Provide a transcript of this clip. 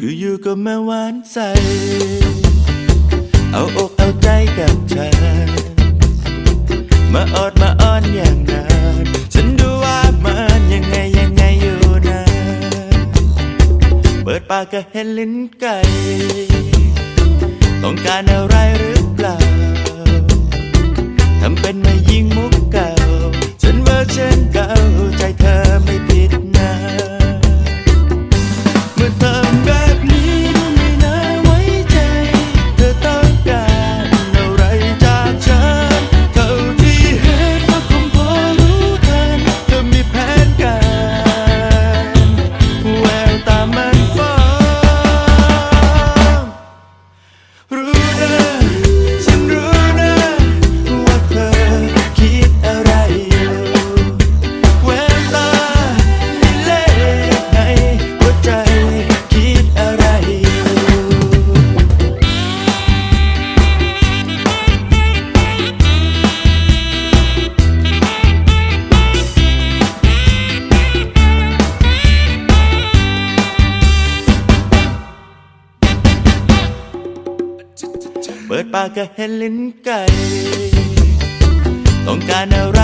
อยู่ๆก็มาหวานใส เอาอกเอาใจกับเธอ มาออดมาอ้อนอย่างนั้นฉันดูว่ามันยังไงยังไงอยู่นะ เปิดปากก็เห็นลิ้นไก่ ต้องการอะไรหรือ เปิดปากก็เห็นลิ้นไก่ ต้องการอะไร